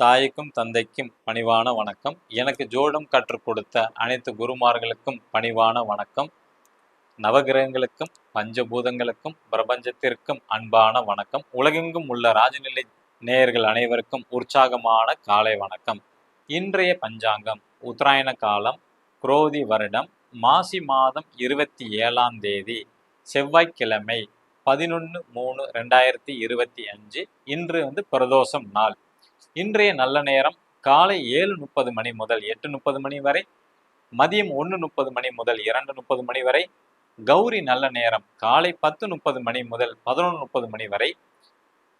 தாய்க்கும் தந்தைக்கும் பணிவான வணக்கம். எனக்கு ஜோடம் கற்றுக் கொடுத்த அனைத்து குருமார்களுக்கும் பணிவான வணக்கம். நவகிரகங்களுக்கும் பஞ்சபூதங்களுக்கும் பிரபஞ்சத்திற்கும் அன்பான வணக்கம். உலகெங்கும் உள்ள ராஜநிலை நேயர்கள் அனைவருக்கும் உற்சாகமான காலை வணக்கம். இன்றைய பஞ்சாங்கம் உத்தராயண காலம் குரோதி வருடம் மாசி மாதம் இருபத்தி ஏழாம் தேதி செவ்வாய்க்கிழமை பதினொன்று மூணு ரெண்டாயிரத்தி இருபத்தி அஞ்சு இன்று வந்து பிரதோஷம் நாள். இன்றைய நல்ல நேரம் காலை ஏழு முப்பது மணி முதல் எட்டு முப்பது மணி வரை மதியம் ஒன்று முப்பது மணி முதல் இரண்டு முப்பது மணி வரை கௌரி நல்ல நேரம் காலை பத்து முப்பது மணி முதல் பதினொன்று முப்பது மணி வரை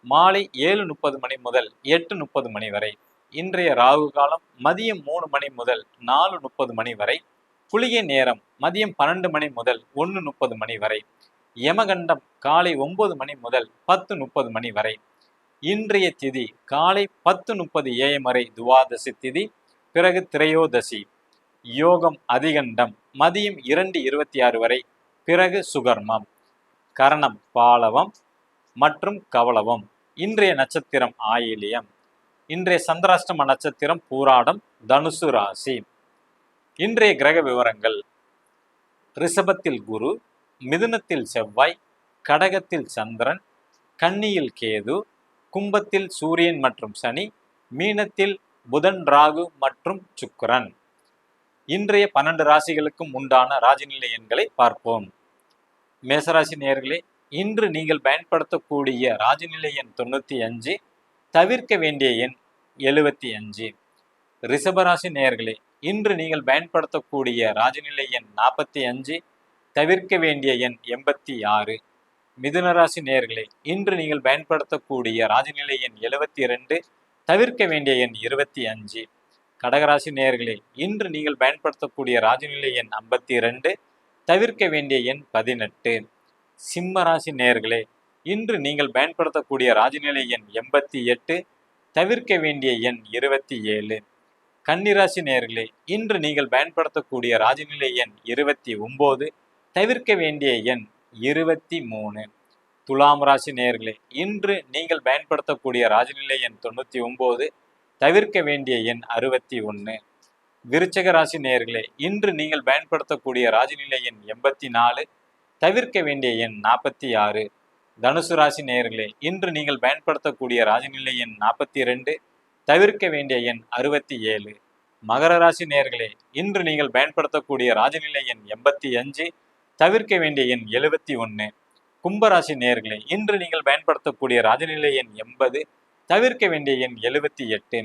மாலை ஏழு முப்பது மணி முதல் எட்டு முப்பது மணி வரை இன்றைய ராகு காலம் மதியம் மூணு மணி முதல் நாலு முப்பது மணி வரை குளிகை நேரம் மதியம் பன்னெண்டு மணி முதல் ஒன்று முப்பது மணி வரை யமகண்டம் காலை ஒன்பது மணி முதல் பத்து முப்பது மணி வரை இன்றைய திதி காலை பத்து முப்பது ஏஎம் வரை துவாதசி திதி பிறகு திரையோதசி. யோகம் அதிகண்டம் மதியம் இரண்டு இருபத்தி ஆறு வரை பிறகு சுகர்மம். கரணம் பாலவம் மற்றும் கவலவம். இன்றைய நட்சத்திரம் ஆயிலியம். இன்றைய சந்திராஷ்டம நட்சத்திரம் பூராடம் தனுசு ராசி. இன்றைய கிரக விவரங்கள். ரிஷபத்தில் குரு மிதுனத்தில் செவ்வாய் கடகத்தில் சந்திரன் கன்னியில் கேது கும்பத்தில் சூரியன் மற்றும் சனி மீனத்தில் புதன் ராகு மற்றும் சுக்கரன். இன்றைய பன்னெண்டு ராசிகளுக்கும் உண்டான ராஜநிலை எண்களை பார்ப்போம். மேசராசி நேர்களே இன்று நீங்கள் பயன்படுத்தக்கூடிய ராஜநிலை எண் தொண்ணூற்றி அஞ்சு தவிர்க்க வேண்டிய எண் எழுபத்தி அஞ்சு. ரிஷபராசி நேர்களே இன்று நீங்கள் பயன்படுத்தக்கூடிய ராஜநிலை எண் நாற்பத்தி அஞ்சு தவிர்க்க வேண்டிய எண் எண்பத்தி ஆறு. மிதுனராசி நேர்களை இன்று நீங்கள் பயன்படுத்தக்கூடிய ராஜநிலை எண் எழுபத்தி இரண்டு தவிர்க்க வேண்டிய எண் இருபத்தி அஞ்சு கடகராசி நேர்களே இன்று நீங்கள் பயன்படுத்தக்கூடிய ராஜநிலை எண் ஐம்பத்தி இரண்டு தவிர்க்க வேண்டிய எண் பதினெட்டு. சிம்ம ராசி நேர்களே இன்று நீங்கள் பயன்படுத்தக்கூடிய ராஜநிலை எண் எண்பத்தி எட்டு தவிர்க்க வேண்டிய எண் இருபத்தி ஏழு கன்னிராசி நேர்களே இன்று நீங்கள் பயன்படுத்தக்கூடிய ராஜநிலை எண் இருபத்தி ஒம்பது தவிர்க்க வேண்டிய எண் இருபத்தி மூணு. துலாம் ராசி நேர்களே இன்று நீங்கள் பயன்படுத்தக்கூடிய ராஜநிலை எண் தொண்ணூற்றி ஒம்பது தவிர்க்க வேண்டிய எண் அறுபத்தி ஒன்று. விருச்சக ராசி நேர்களே இன்று நீங்கள் பயன்படுத்தக்கூடிய ராஜநிலை எண் எண்பத்தி நாலு தவிர்க்க வேண்டிய எண் நாற்பத்தி ஆறு. தனுசு ராசி நேர்களே இன்று நீங்கள் பயன்படுத்தக்கூடிய ராஜநிலை எண் நாற்பத்தி ரெண்டு தவிர்க்க வேண்டிய எண் அறுபத்தி ஏழு. மகர ராசி நேர்களே இன்று நீங்கள் பயன்படுத்தக்கூடிய ராஜநிலை எண் எண்பத்தி அஞ்சு தவிர்க்க வேண்டிய எண் எழுபத்தி ஒன்று கும்பராசி நேர்களே இன்று நீங்கள் பயன்படுத்தக்கூடிய ராஜநிலை எண் எண்பது. தவிர்க்க வேண்டிய எண் எழுபத்தி எட்டு.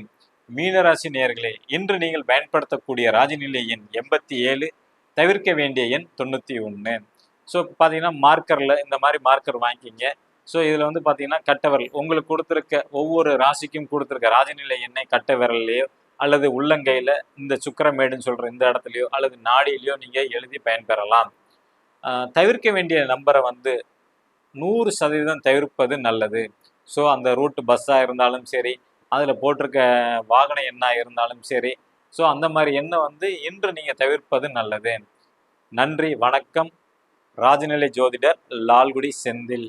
மீனராசி நேர்களே இன்று நீங்கள் பயன்படுத்தக்கூடிய ராஜநிலை எண் எண்பத்தி ஏழு. தவிர்க்க வேண்டிய எண் தொண்ணூற்றி ஒன்று ஸோ பார்த்தீங்கன்னா மார்க்கரில் இந்த மாதிரி மார்க்கர் வாங்கிக்கிங்க. ஸோ இதில் வந்து பார்த்தீங்கன்னா கட்டவரல் உங்களுக்கு கொடுத்துருக்க ஒவ்வொரு ராசிக்கும் கொடுத்துருக்க ராஜநிலை எண்ணெய் கட்ட விரல்லையோ அல்லது உள்ளங்கையில் இந்த சுக்கரமேடுன்னு சொல்கிற இந்த இடத்துலையோ அல்லது நாடியிலையோ நீங்கள் எழுதி பயன்பெறலாம். தவிர்க்க வேண்டிய நம்பரை வந்து நூறு சதவீதம் தவிர்ப்பது நல்லது. ஸோ அந்த ரூட் பஸ்ஸாக இருந்தாலும் சரி அதில் போட்டிருக்க வாகன எண்ணாக இருந்தாலும் சரி ஸோ அந்த மாதிரி எண்ணை வந்து இன்று நீங்கள் தவிர்ப்பது நல்லது. நன்றி வணக்கம். ராஜநிலை ஜோதிடர் லால்குடி செந்தில்.